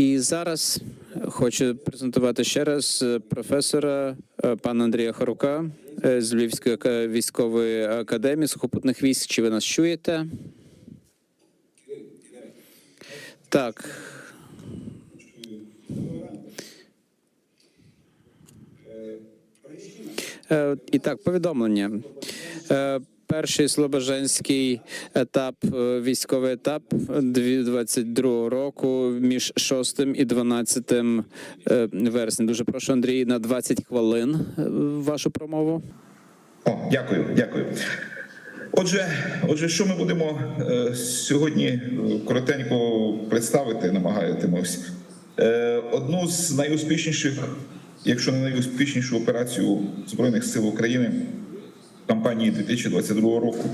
І зараз хочу презентувати ще раз е, професора е, пана Андрія Хорука е, з Львівської військової академії сухопутних військ. Чи ви нас чуєте? Так. І так, повідомлення. Перший слобожанський етап, е, військовий етап 2022 року між 6 і 12 е, вересня. Дуже прошу, Андрій, на 20 хвилин е, вашу промову. О, дякую, дякую. Отже, отже, що ми будемо е, сьогодні коротенько представити, намагаємось. Е, одну з найуспішніших, якщо не найуспішнішу операцію Збройних сил України кампанії 2022 року.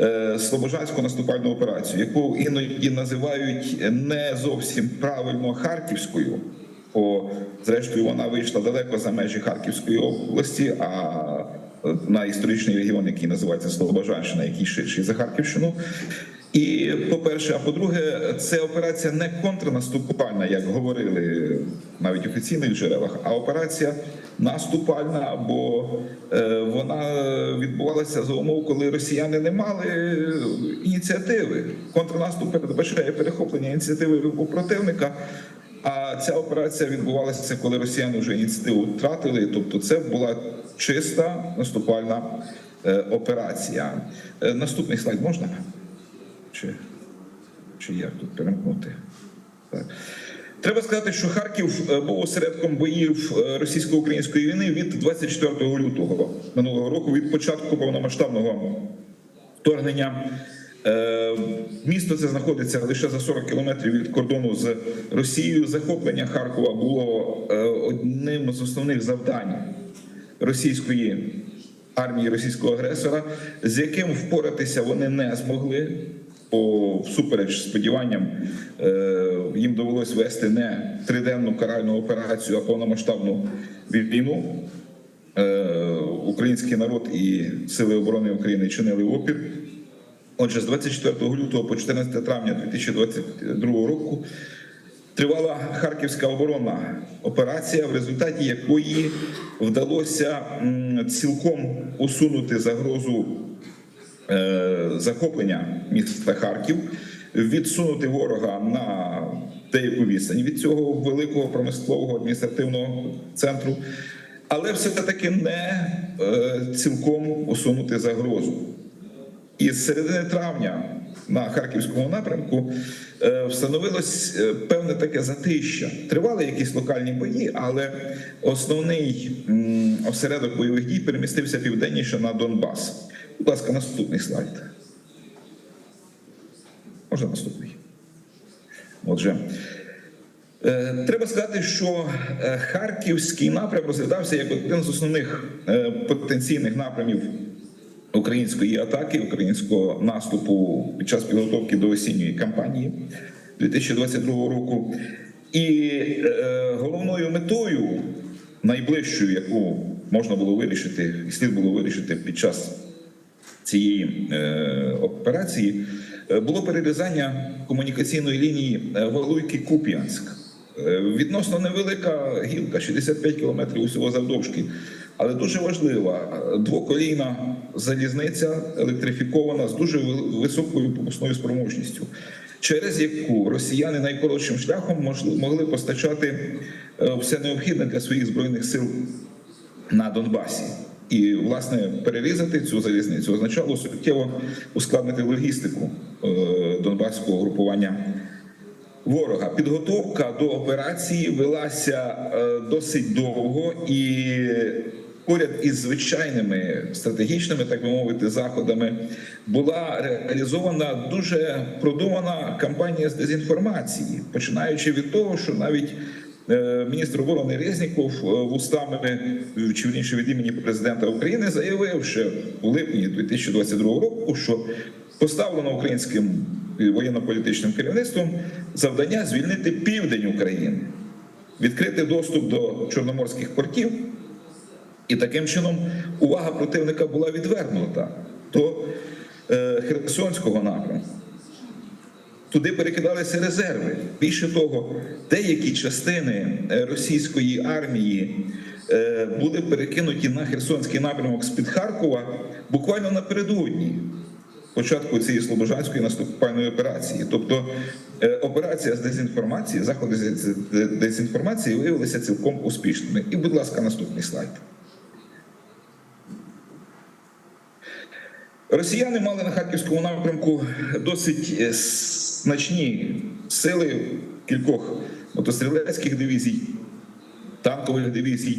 е, Слобожанську наступальну операцію, яку іноді називають не зовсім правильно Харківською, бо зрештою вона вийшла далеко за межі Харківської області, а на історичний регіон, який називається Слобожанщина, який ширший за Харківщину. І по-перше, а по-друге, це операція не контрнаступальна, як говорили навіть офіційних джерелах, а операція наступальна, бо е, вона відбувалася за умов, коли росіяни не мали ініціативи. Контрнаступ передбачає перехоплення ініціативи у противника. А ця операція відбувалася, коли росіяни вже ініціативу втратили. Тобто, це була чиста наступальна е, операція. Е, Наступний слайд можна? Чи, чи як тут перемкнути? Так. Треба сказати, що Харків е, був осередком боїв е, російсько-української війни від 24 лютого минулого року, від початку повномасштабного вторгнення. Е, Місто це знаходиться лише за 40 кілометрів від кордону з Росією. Захоплення Харкова було одним з основних завдань російської армії російського агресора, з яким впоратися вони не змогли. Бо всупереч сподіванням е, їм довелось вести не триденну каральну операцію, а повномасштабну війну. Е, Український народ і сили оборони України чинили опір. Отже, з 24 лютого по 14 травня 2022 року тривала Харківська оборонна операція, в результаті якої вдалося цілком усунути загрозу захоплення міста Харків, відсунути ворога на деяку відстань від цього великого промислового адміністративного центру, але все-таки не е, цілком усунути загрозу. І з середини травня на харківському напрямку е, встановилось е, певне таке затища. Тривали якісь локальні бої, але основний осередок бойових дій перемістився південніше на Донбас. Будь ласка, наступний слайд. Можна наступний. Отже, е, треба сказати, що е, харківський напрям розглядався як один з основних е, потенційних напрямів української атаки, українського наступу під час підготовки до осінньої кампанії 2022 року. І головною метою, найближчою, яку можна було вирішити, і слід було вирішити під час цієї е, операції, е, було перерізання комунікаційної лінії е, Валуйки-Куп'янськ. Е, Відносно невелика гілка, 65 кілометрів усього завдовжки, але дуже важлива двоколійна залізниця електрифікована з дуже високою пропускною спроможністю, через яку росіяни найкоротшим шляхом могли постачати все необхідне для своїх збройних сил на Донбасі. І, власне, перерізати цю залізницю означало суттєво ускладнити логістику е, донбаського групування ворога. Підготовка до операції велася е, досить довго і поряд із звичайними стратегічними, так би мовити, заходами була реалізована дуже продумана кампанія з дезінформації, починаючи від того, що навіть міністр оборони Резніков е, вустами е, чи від імені президента України заявив ще у липні 2022 року, що поставлено українським воєнно-політичним керівництвом завдання звільнити південь України, відкрити доступ до чорноморських портів, і таким чином увага противника була відвернута до е, Херсонського напрямку. Туди перекидалися резерви. Більше того, деякі частини е, російської армії е, були перекинуті на Херсонський напрямок з-під Харкова буквально напередодні початку цієї слобожанської наступальної операції. Тобто е, операція з дезінформації, заходи з дезінформації виявилися цілком успішними. І, будь ласка, наступний слайд. Росіяни мали на харківському напрямку досить значні сили кількох мотострілецьких дивізій, танкових дивізій,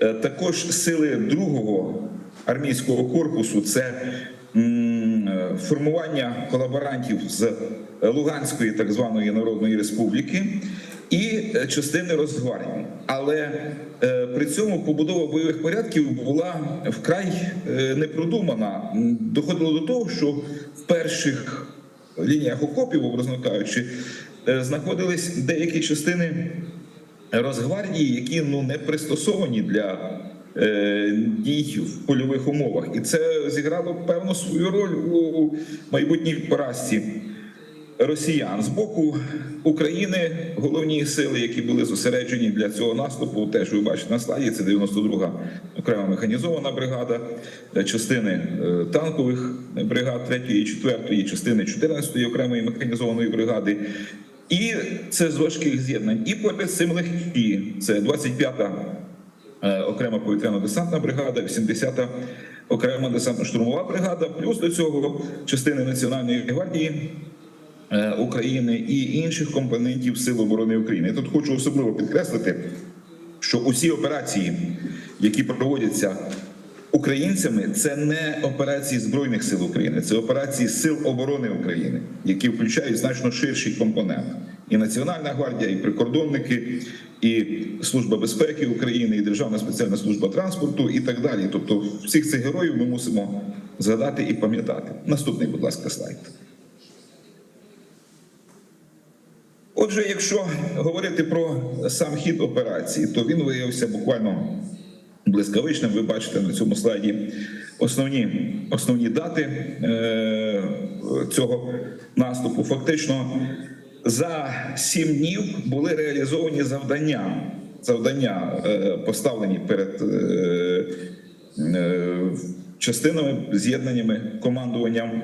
Е, також сили другого армійського корпусу. Це е, формування колаборантів з Луганської так званої Народної Республіки і е, частини Росгвардії. Але е, при цьому побудова бойових порядків була вкрай е, непродумана. Доходило до того, що в перших лініях окопів, образно кажучи, е, знаходились деякі частини Росгвардії, які ну не пристосовані для е, дій в польових умовах, і це зіграло певну свою роль у майбутній поразці росіян з боку України. Головні сили, які були зосереджені для цього наступу, теж ви бачите на слайді. Це 92-га окрема механізована бригада, е, частини е, танкових бригад 3 і 4 частини 14-ї окремої механізованої бригади. І це з важких з'єднань. І поряд з цим легкі. Це 25-та е, окрема повітряно-десантна бригада, 80-та окрема десантно-штурмова бригада, плюс до цього частини Національної гвардії України і інших компонентів Сил оборони України. Я тут хочу особливо підкреслити, що усі операції, які проводяться українцями, це не операції Збройних сил України, це операції Сил оборони України, які включають значно ширший компонент. І Національна гвардія, і прикордонники, і Служба безпеки України, і Державна спеціальна служба транспорту, і так далі. Тобто, всіх цих героїв ми мусимо згадати і пам'ятати. Наступний, будь ласка, слайд. Отже, якщо говорити про сам хід операції, то він виявився буквально блискавичним. Ви бачите на цьому слайді основні, основні дати е, цього наступу. Фактично за сім днів були реалізовані завдання, завдання е, поставлені перед е, е, частинами, з'єднаннями, командуванням.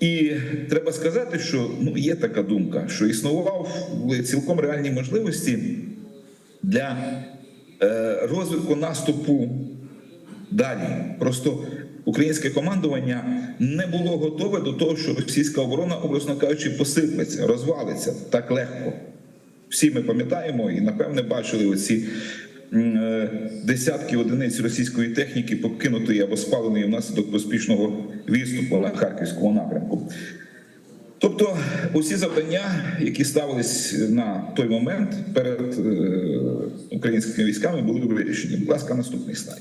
І треба сказати, що ну є така думка, що існував цілком реальні можливості для е, розвитку наступу далі. Просто українське командування не було готове до того, що російська оборона, образно кажучи, посиплеться, розвалиться так легко. Всі ми пам'ятаємо і напевне бачили оці десятки одиниць російської техніки, покинутої або спаленої внаслідок поспішного відступу на харківському напрямку. Тобто, усі завдання, які ставились на той момент перед е, українськими військами, були вирішені. Будь ласка, наступний слайд.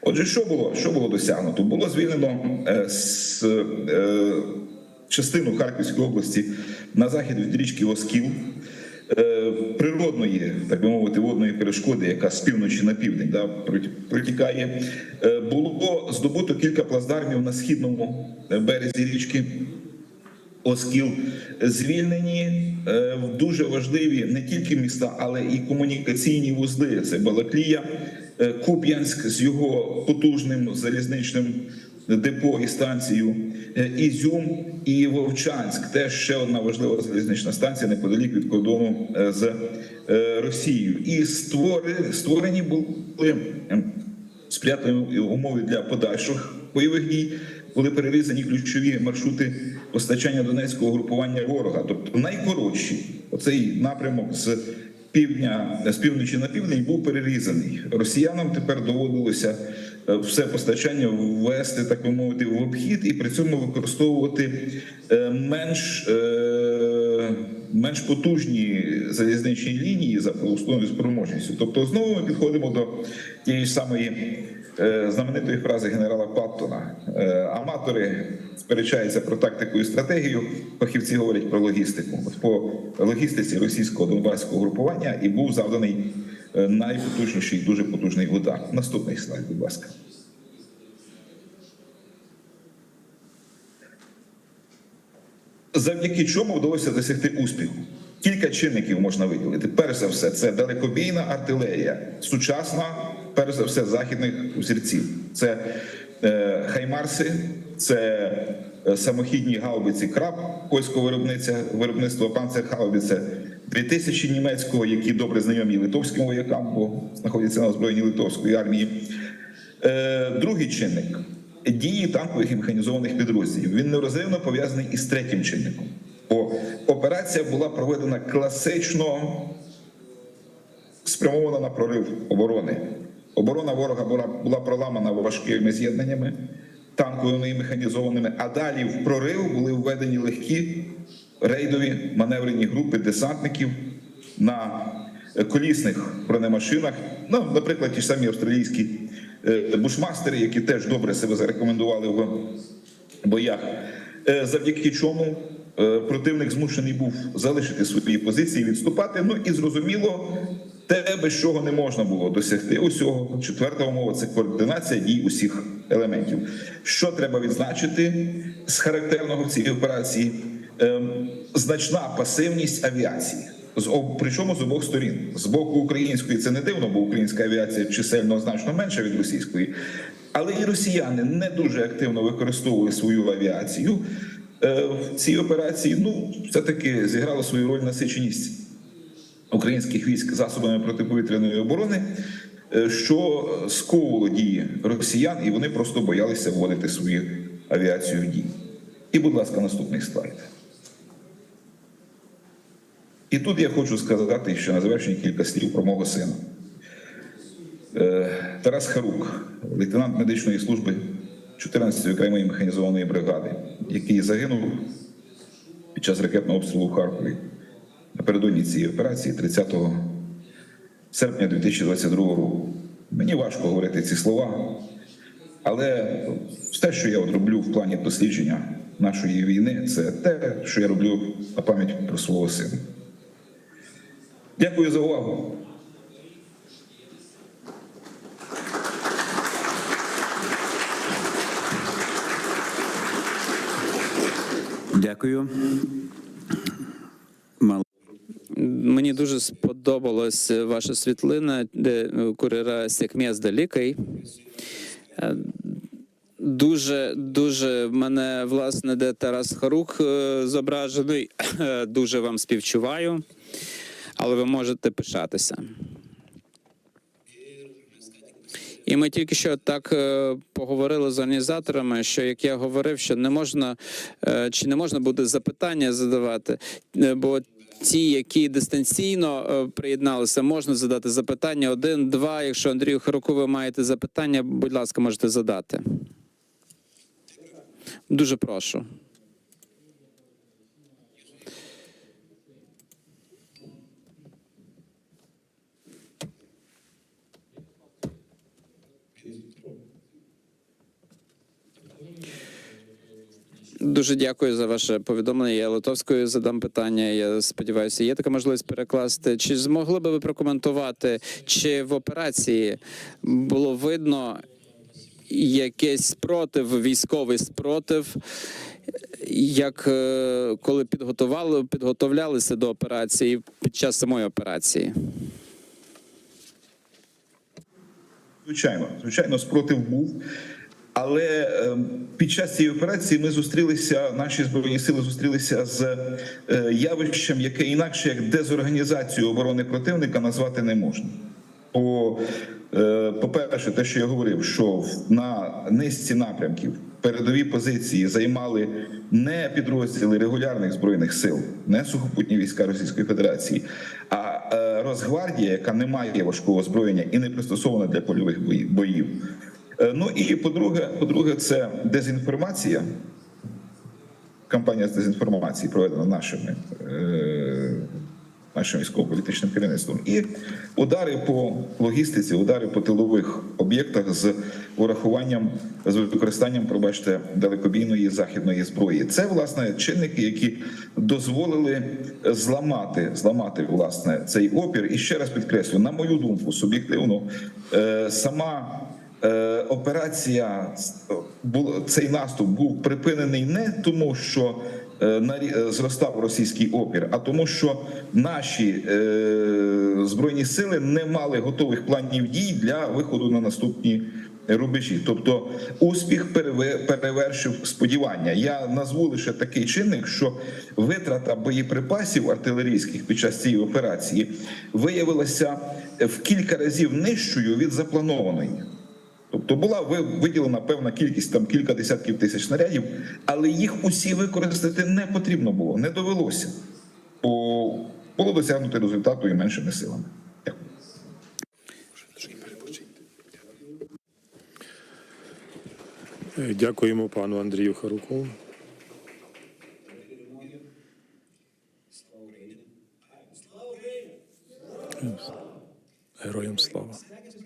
Отже, що було? Що було досягнуто? Було звільнено е, з, е, частину Харківської області на захід від річки Оскіл, е, природної, так би мовити, водної перешкоди, яка з півночі на південь да, протікає. Е, було здобуто кілька плацдармів на східному е, березі річки. Оскіл звільнені е, в дуже важливі не тільки міста, але і комунікаційні вузли. Це Балаклія, е, Куп'янськ з його потужним залізничним депо і станцією, е, Ізюм і Вовчанськ. Теж ще одна важлива залізнична станція неподалік від кордону е, з е, Росією. І створи- створені були ем, сприятливі умови для подальших бойових дій. Були перерізані ключові маршрути постачання донецького групування ворога, тобто найкоротші. Оцей напрямок з півдня з півночі на південь був перерізаний. Росіянам тепер доводилося все постачання ввести, так би мовити, в обхід і при цьому використовувати е, менш е, менш потужні залізничні лінії за пропускною спроможністю. Тобто, знову ми підходимо до тієї ж самої е, знаменитої фрази генерала Паттона. Е, Аматори сперечаються про тактику і стратегію. Фахівці говорять про логістику. По логістиці російського донбаського групування і був завданий е, найпотужніший, дуже потужний удар. Наступний слайд, будь ласка. завдяки чому вдалося досягти успіху. Кілька чинників можна виділити. Перш за все, це далекобійна артилерія, сучасна, перш за все, західних взірців. Це е, хаймарси, це е, самохідні гаубиці краб польського виробництва, виробництва панцергаубіце, 2000 німецького, які добре знайомі литовським воякам, бо знаходяться на озброєнні литовської армії. Е, Другий чинник дії танкових і механізованих підрозділів. Він нерозривно пов'язаний із третім чинником. Бо операція була проведена класично спрямована на прорив оборони. Оборона ворога була, була проламана важкими з'єднаннями, танковими і механізованими, а далі в прорив були введені легкі рейдові маневрені групи десантників на колісних бронемашинах. Ну, наприклад, ті ж самі австралійські е, бушмастери, які теж добре себе зарекомендували в боях, Е, завдяки чому е, противник змушений був залишити свої позиції, відступати. Ну і зрозуміло, те, без чого не можна було досягти усього. Четверта умова це координація дій усіх елементів. Що треба відзначити з характерного в цій операції? Значна пасивність авіації. З причому з обох сторін з боку української це не дивно, бо українська авіація чисельно значно менша від російської, але і росіяни не дуже активно використовували свою авіацію Е, в цій операції. Ну, все-таки зіграла свою роль насиченість українських військ засобами протиповітряної оборони, е, що сковувало дії росіян, і вони просто боялися вводити свою авіацію в дії. І, будь ласка, наступний слайд. І тут я хочу сказати ще на завершення кілька слів про мого сина. Е, Тарас Харук, лейтенант медичної служби 14-ї окремої механізованої бригади, який загинув під час ракетного обстрілу в Харкові напередодні цієї операції 30 серпня 2022 року. Мені важко говорити ці слова, але все, що я от роблю в плані дослідження нашої війни, це те, що я роблю на пам'ять про свого сина. Дякую за увагу. Дякую. Мені дуже сподобалась ваша світлина, де е, куріра Секмєзда Е, Дуже, дуже мене власне, де Тарас Харук е, зображений. Дуже вам співчуваю, але ви можете пишатися. І ми тільки що так е, поговорили з організаторами, що як я говорив, що не можна е, чи не можна буде запитання задавати, е, бо ті, які дистанційно приєдналися, можна задати запитання один, два. Якщо Андрію Харуку ви маєте запитання, будь ласка, можете задати. Дуже прошу. Дуже дякую за ваше повідомлення. Я Литовською задам питання. Я сподіваюся, є така можливість перекласти. Чи змогли би ви прокоментувати, чи в операції було видно якийсь спротив, військовий спротив, як е, коли підготували, підготовлялися до операції під час самої операції? Звичайно, звичайно, спротив був. Але е, під час цієї операції ми зустрілися, наші збройні сили зустрілися з е, явищем, яке інакше як дезорганізацію оборони противника назвати не можна. Бо, е, по-перше, те, що я говорив, що на низці напрямків передові позиції займали не підрозділи регулярних збройних сил, не сухопутні війська Російської Федерації, а Росгвардія, яка не має важкого озброєння і не пристосована для польових боїв. Е, Ну і по-друге, по-друге, це дезінформація. Кампанія з дезінформації проведена нашими е, нашим військово-політичним керівництвом. І удари по логістиці, удари по тилових об'єктах з урахуванням з використанням, пробачте, далекобійної західної зброї. Це власне чинники, які дозволили зламати, зламати власне цей опір. І ще раз підкреслю, на мою думку, суб'єктивно, е, сама. Е, Операція була цей наступ був припинений не тому, що е, е, зростав російський опір, а тому, що наші е, збройні сили не мали готових планів дій для виходу на наступні рубежі. Тобто успіх переве- перевершив сподівання. Я назву лише такий чинник, що витрата боєприпасів артилерійських під час цієї операції виявилася в кілька разів нижчою від запланованої. Тобто була виділена певна кількість, там кілька десятків тисяч снарядів, але їх усі використати не потрібно було, не довелося, бо було досягнути результату і меншими силами. Дякую. Е, дякуємо пану Андрію Харуку. Е, героям слава.